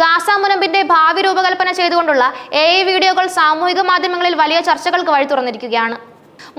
Gaza മുനമ്പിന്റെ ഭാവി രൂപകൽപ്പന ചെയ്തുകൊണ്ടുള്ള എ വീഡിയോകൾ സാമൂഹിക മാധ്യമങ്ങളിൽ വലിയ ചർച്ചകൾക്ക് വഴി തുറന്നിരിക്കുകയാണ്.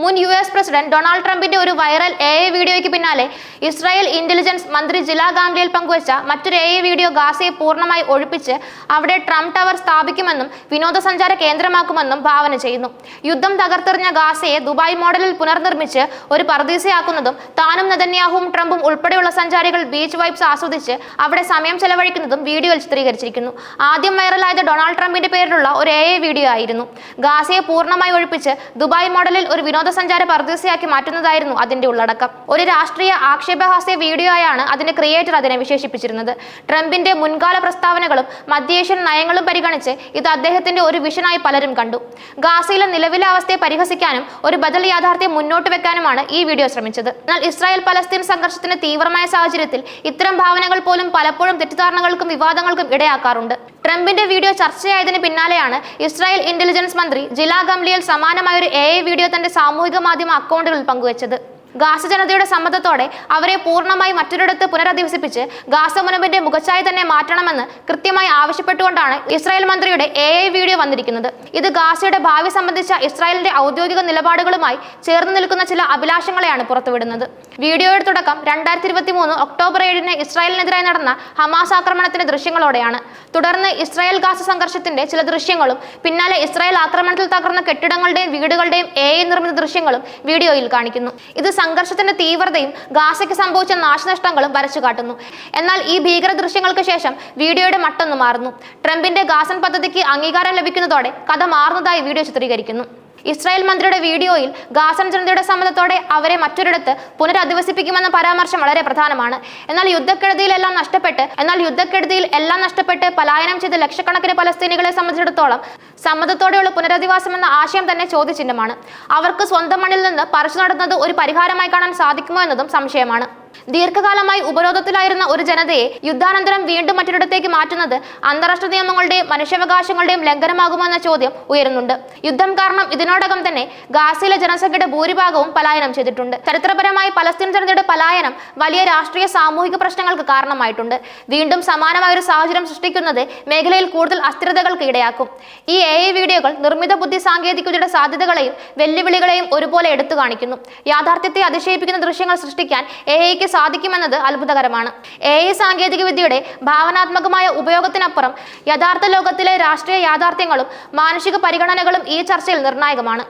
മുൻ യു എസ് പ്രസിഡന്റ് ഡൊണാൾഡ് ട്രംപിന്റെ ഒരു വൈറൽ എ ഐ വീഡിയോയ്ക്ക് പിന്നാലെ ഇസ്രായേൽ ഇന്റലിജൻസ് മന്ത്രി ജിലാ ഗാംഗ്ലിയിൽ പങ്കുവച്ച മറ്റൊരു എ ഐ വീഡിയോ ഗാസയെ പൂർണമായി ഒഴിപ്പിച്ച് അവിടെ ട്രംപ് ടവർ സ്ഥാപിക്കുമെന്നും വിനോദസഞ്ചാര കേന്ദ്രമാക്കുമെന്നും ഭാവന ചെയ്യുന്നു. യുദ്ധം തകർത്തെറിഞ്ഞ ഗാസയെ ദുബായ് മോഡലിൽ പുനർനിർമ്മിച്ച് ഒരു പർദീസയാക്കുന്നതും താനും നെതന്യാഹുവും ട്രംപും ഉൾപ്പെടെയുള്ള സഞ്ചാരികൾ ബീച്ച് വൈബ്സ് ആസ്വദിച്ച് അവിടെ സമയം ചെലവഴിക്കുന്നതും വീഡിയോയിൽ ചിത്രീകരിച്ചിരിക്കുന്നു. ആദ്യം വൈറലായത് ഡൊണാൾഡ് ട്രംപിന്റെ പേരിലുള്ള ഒരു എ വീഡിയോ ആയിരുന്നു. ഗാസയെ പൂർണമായി ഒഴിപ്പിച്ച് ദുബായ് മോഡലിൽ ഒരു വിനോദസഞ്ചാര പർദീസയാക്കി മാറ്റുന്നതായിരുന്നു അതിന്റെ ഉള്ളടക്കം. ഒരു രാഷ്ട്രീയ ആക്ഷേപഹാസ്യ വീഡിയോ ആയാണ് അതിന്റെ ക്രിയേറ്റർ അതിനെ വിശേഷിപ്പിച്ചിരുന്നത്. ട്രംപിന്റെ മുൻകാല പ്രസ്താവനകളും മധ്യേഷ്യൻ നയങ്ങളും പരിഗണിച്ച് ഇത് അദ്ദേഹത്തിന്റെ ഒരു വിഷനായി പലരും കണ്ടു. ഗാസയിലെ നിലവിലെ അവസ്ഥയെ പരിഹസിക്കാനും ഒരു ബദൽ യാഥാർത്ഥ്യം മുന്നോട്ട് വെക്കാനുമാണ് ഈ വീഡിയോ ശ്രമിച്ചത്. എന്നാൽ ഇസ്രായേൽ പലസ്തീൻ സംഘർഷത്തിന്റെ തീവ്രമായ സാഹചര്യത്തിൽ ഇത്തരം ഭാവനകൾ പോലും പലപ്പോഴും തെറ്റിദ്ധാരണകൾക്കും വിവാദങ്ങൾക്കും ഇടയാക്കാറുണ്ട്. ട്രംപിന്റെ വീഡിയോ ചർച്ചയായതിന് പിന്നാലെയാണ് ഇസ്രായേൽ ഇന്റലിജൻസ് മന്ത്രി ജിലാ ഗംലിയൽ സമാനമായ ഒരു എ വീഡിയോ തന്റെ സാമൂഹിക മാധ്യമ അക്കൗണ്ടുകളിൽ പങ്കുവച്ചത്. ഗാസ ജനതയുടെ സമ്മതത്തോടെ അവരെ പൂർണമായി മറ്റൊരിടത്ത് പുനരധിവസിപ്പിച്ച് ഗാസ മുനമ്പിന്റെ മുഖച്ഛായ തന്നെ മാറ്റണമെന്ന് കൃത്യമായി ആവശ്യപ്പെട്ടുകൊണ്ടാണ് ഇസ്രായേൽ മന്ത്രിയുടെ എ ഐ വീഡിയോ വന്നിരിക്കുന്നത്. ഇത് ഗാസയുടെ ഭാവി സംബന്ധിച്ച ഇസ്രായേലിന്റെ ഔദ്യോഗിക നിലപാടുകളുമായി ചേർന്ന് നിൽക്കുന്ന ചില അഭിലാഷങ്ങളെയാണ് പുറത്തുവിടുന്നത്. വീഡിയോയുടെ തുടക്കം രണ്ടായിരത്തി ഇരുപത്തി മൂന്ന് ഒക്ടോബർ ഏഴിന് ഇസ്രായേലിനെതിരായി നടന്ന ഹമാസ് ആക്രമണത്തിന്റെ ദൃശ്യങ്ങളോടെയാണ്. തുടർന്ന് ഇസ്രായേൽ ഗാസ സംഘർഷത്തിന്റെ ചില ദൃശ്യങ്ങളും പിന്നാലെ ഇസ്രായേൽ ആക്രമണത്തിൽ തകർന്ന കെട്ടിടങ്ങളുടെയും വീടുകളുടെയും എ നിർമ്മിത ദൃശ്യങ്ങളും വീഡിയോയിൽ കാണിക്കുന്നു. ഇത് സംഘർഷത്തിന്റെ തീവ്രതയും ഗാസയ്ക്ക് സംഭവിച്ച നാശനഷ്ടങ്ങളും വരച്ചു കാട്ടുന്നു. എന്നാൽ ഈ ഭീകര ദൃശ്യങ്ങൾക്ക് ശേഷം വീഡിയോയുടെ മട്ടൊന്നു മാറുന്നു. ട്രംപിന്റെ ഗാസൻ പദ്ധതിക്ക് അംഗീകാരം ലഭിക്കുന്നതോടെ കഥ മാറുന്നതായി വീഡിയോ ചിത്രീകരിക്കുന്നു. ഇസ്രായേൽ മന്ത്രിയുടെ വീഡിയോയിൽ ഗാസൻ ജനതയുടെ സമ്മതത്തോടെ അവരെ മറ്റൊരിടത്ത് പുനരധിവസിപ്പിക്കുമെന്ന പരാമർശം വളരെ പ്രധാനമാണ്. എന്നാൽ യുദ്ധക്കെടുതിയിലെല്ലാം നഷ്ടപ്പെട്ട് എന്നാൽ യുദ്ധക്കെടുതിയിൽ എല്ലാം നഷ്ടപ്പെട്ട് പലായനം ചെയ്ത ലക്ഷക്കണക്കിന് പലസ്തീനികളെ സംബന്ധിച്ചിടത്തോളം സമ്മതത്തോടെയുള്ള പുനരധിവാസം എന്ന ആശയം തന്നെ ചോദ്യചിഹ്നമാണ്. അവർക്ക് സ്വന്തം മണ്ണിൽ നിന്ന് പറിച്ചു നടന്നത് ഒരു പരിഹാരമായി കാണാൻ സാധിക്കുമോ എന്നതും സംശയമാണ്. ദീർഘകാലമായി ഉപരോധത്തിലായിരുന്ന ഒരു ജനതയെ യുദ്ധാനന്തരം വീണ്ടും മറ്റൊരിടത്തേക്ക് മാറ്റുന്നത് അന്താരാഷ്ട്ര നിയമങ്ങളുടെയും മനുഷ്യാവകാശങ്ങളുടെയും ലംഘനമാകുമോ എന്ന ചോദ്യം ഉയരുന്നുണ്ട്. യുദ്ധം കാരണം ഇതിനോടകം തന്നെ ഗാസയിലെ ജനസംഖ്യയുടെ ഭൂരിഭാഗവും പലായനം ചെയ്തിട്ടുണ്ട്. ചരിത്രപരമായി പലസ്തീൻ ജനതയുടെ പലായനം വലിയ രാഷ്ട്രീയ സാമൂഹിക പ്രശ്നങ്ങൾക്ക് കാരണമായിട്ടുണ്ട്. വീണ്ടും സമാനമായ ഒരു സാഹചര്യം സൃഷ്ടിക്കുന്നത് മേഖലയിൽ കൂടുതൽ അസ്ഥിരതകൾക്ക് ഇടയാക്കും. ഈ എ ഐ വീഡിയോകൾ നിർമ്മിത ബുദ്ധി സാങ്കേതികതയുടെ സാധ്യതകളെയും വെല്ലുവിളികളെയും ഒരുപോലെ എടുത്തു കാണിക്കുന്നു. യാഥാർത്ഥ്യത്തെ അതിശയിപ്പിക്കുന്ന ദൃശ്യങ്ങൾ സൃഷ്ടിക്കാൻ എ ഐക്ക് സാധിക്കുമെന്നത് അത്ഭുതകരമാണ്. എ ഐ സാങ്കേതിക വിദ്യയുടെ ഭാവനാത്മകമായ ഉപയോഗത്തിനപ്പുറം യഥാർത്ഥ ലോകത്തിലെ രാഷ്ട്രീയ യാഥാർത്ഥ്യങ്ങളും മാനുഷിക പരിഗണനകളും ഈ ചർച്ചയിൽ നിർണായകമാണ്.